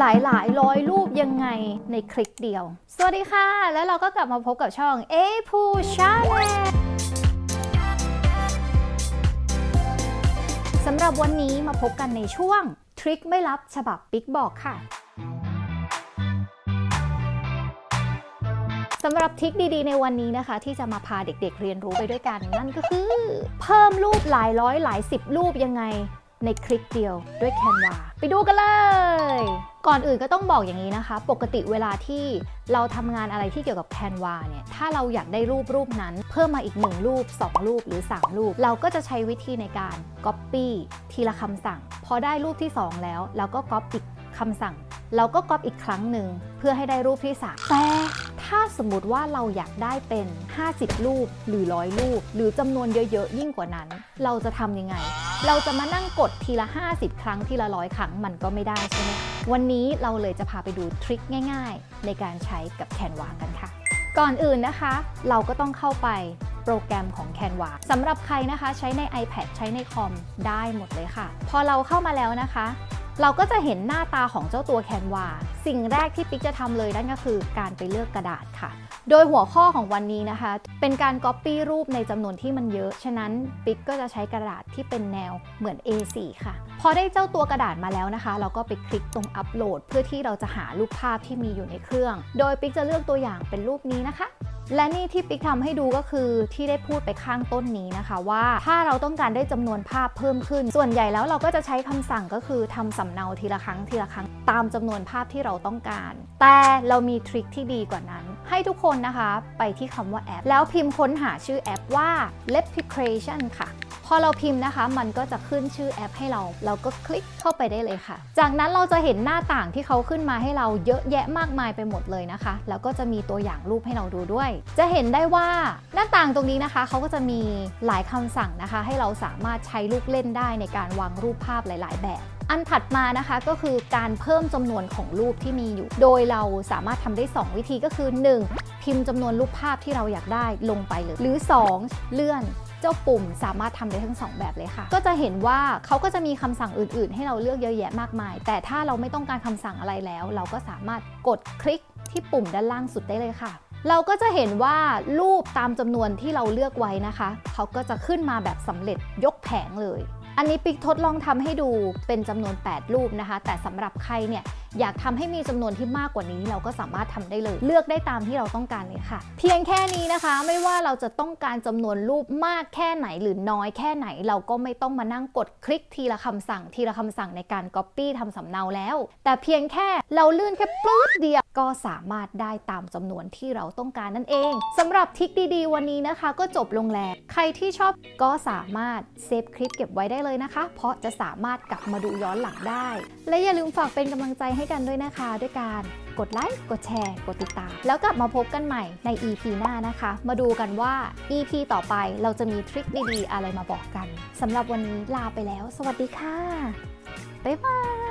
หลายหลายๆร้อยรูปยังไงในคลิกเดียว สวัสดีค่ะ แล้วเราก็กลับมาพบกับช่อง A p u Channel สำหรับวันนี้มาพบกันในช่วงทริคไม่ลับฉบับปิ๊กบอกค่ะสำหรับทริคดีๆในวันนี้นะคะ ที่จะมาพาเด็กๆเรียนรู้ไปด้วยกัน นั่นก็คือ เพิ่มรูปหลายร้อยหลายสิบรูปยังไง ในคลิกเดียวด้วยแคนวาไปดูกันเลย ก่อนอื่นก็ต้องบอกอย่างนี้นะคะ ปกติเวลาที่เราทำงานอะไรที่เกี่ยวกับแคนวาเนี่ย ถ้าเราอยากได้รูปรูปนั้น เพิ่มมาอีก 1 รูป 2 รูปหรือ 3 รูป เราก็จะใช้วิธีในการ Copy ทีละคำสั่ง พอได้รูปที่ 2 แล้ว เราก็ Copy อีกคำสั่ง เราก็ก๊อปอีกครั้งหนึ่งเพื่อให้ได้รูปที่ 3 แต่ ถ้าสมมติว่าเราอยากได้เป็น 50 รูปหรือร้อยรูป หรือจำนวนเยอะๆ ยิ่งกว่านั้น เราจะทำยังไง เราจะมานั่งกดทีละ 50 ครั้งทีละร้อยครั้งมันก็ไม่ได้ใช่ไหมวันนี้เราเลยจะพาไปดูทริคง่าย ๆ ในการใช้กับแคนวากันค่ะ ก่อนอื่นนะคะ เราก็ต้องเข้าไปโปรแกรมของ Canva สำหรับใครนะคะใช้ใน iPad ใช้ในคอมได้หมดเลยค่ะ พอเราเข้ามาแล้วนะคะ เราก็จะเห็นหน้าตาของเจ้าตัว Canva สิ่งแรกที่ปิ๊กจะทำเลยนั่นก็คือการไปเลือกกระดาษค่ะ โดยหัวข้อของวันนี้นะคะ เป็นการ Copy รูปในจำนวนที่มันเยอะ ฉะนั้นปิ๊กก็จะใช้กระดาษที่เป็นแนวเหมือน A4 ค่ะ พอได้เจ้าตัวกระดาษมาแล้วนะคะ เราก็ไปคลิกตรงอัปโหลด เพื่อที่เราจะหารูปภาพที่มีอยู่ในเครื่อง โดยปิ๊กจะเลือกตัวอย่างเป็นรูปนี้นะคะ และนี่ที่ปิ๊กทำให้ดูก็คือที่ได้พูดไปข้างต้นนี้นะคะว่า ถ้าเราต้องการได้จำนวนภาพเพิ่มขึ้น ส่วนใหญ่แล้วเราก็จะใช้คำสั่งก็คือทำสำเนาทีละครั้งทีละครั้ง ตามจำนวนภาพที่เราต้องการ แต่เรามีทริคที่ดีกว่านั้น ให้ทุกคนนะคะ ไปที่คำว่าแอป แล้วพิมพ์ค้นหาชื่อแอปว่า Lepication ค่ะ พอเราพิมพ์นะคะ มันก็จะขึ้นชื่อแอปให้เรา เราก็คลิกเข้าไปได้เลยค่ะ จากนั้นเราจะเห็นหน้าต่างที่เขาขึ้นมาให้เราเยอะแยะมากมายไปหมดเลยนะคะ แล้วก็จะมีตัวอย่างรูปให้เราดูด้วย จะเห็นได้ว่าหน้าต่างตรงนี้นะคะ เขาก็จะมีหลายคำสั่งนะคะ ให้เราสามารถใช้ลูกเล่นได้ในการวางรูปภาพหลาย ๆ แบบอันถัดมานะคะก็คือการเพิ่มจำนวนของรูปที่มีอยู่ โดยเราสามารถทำได้ 2 วิธีก็คือ 1. พิมพ์จำนวนรูปภาพที่เราอยากได้ลงไปเลย หรือ 2. เลื่อน จ้าปุ่มสามารถทำได้ทั้ง 2 แบบเลยค่ะ ก็จะเห็นว่าเขาก็จะมีคำสั่งอื่น ๆ ให้เราเลือกเยอะแยะมากมาย แต่ถ้าเราไม่ต้องการคำสั่งอะไรแล้ว เราก็สามารถกดคลิกที่ปุ่มด้านล่างสุดได้เลยค่ะ เราก็จะเห็นว่ารูปตามจำนวนที่เราเลือกไว้นะคะ เขาก็จะขึ้นมาแบบสำเร็จยกแผงเลย อันนี้ปิ๊กทดลองทำให้ดูเป็นจำนวน 8 รูปนะคะ แต่สำหรับใครเนี่ยอยากทำให้มีจำนวนที่มากกว่านี้ เราก็สามารถทำได้เลย เลือกได้ตามที่เราต้องการเลยค่ะ เพียงแค่นี้นะคะ ไม่ว่าเราจะต้องการจำนวนรูปมากแค่ไหนหรือน้อยแค่ไหน เราก็ไม่ต้องมานั่งกดคลิกทีละคำสั่ง ทีละคำสั่งในการ Copy ทำสำเนาแล้ว แต่เพียงแค่เราลื่นแค่ปลื้ดเดียวก็สามารถได้ตามจำนวนที่เราต้องการนั่นเองสำหรับทริคดีๆ วันนี้นะคะ ก็จบลงแล้วใครที่ชอบก็สามารถเซฟคลิปเก็บไว้ได้เลยนะคะ เพราะจะสามารถกลับมาดูย้อนหลังได้ และอย่าลืมฝากเป็นกำลังใจให้กันด้วยนะคะ ด้วยการกดไลค์ กดแชร์ กดติดตาม แล้วกลับมาพบกันใหม่ใน EP หน้านะคะ มาดูกันว่า EP ต่อไปเราจะมีทริคดีๆ อะไรมาบอกกันสำหรับวันนี้ลาไปแล้ว สวัสดีค่ะบ๊ายบาย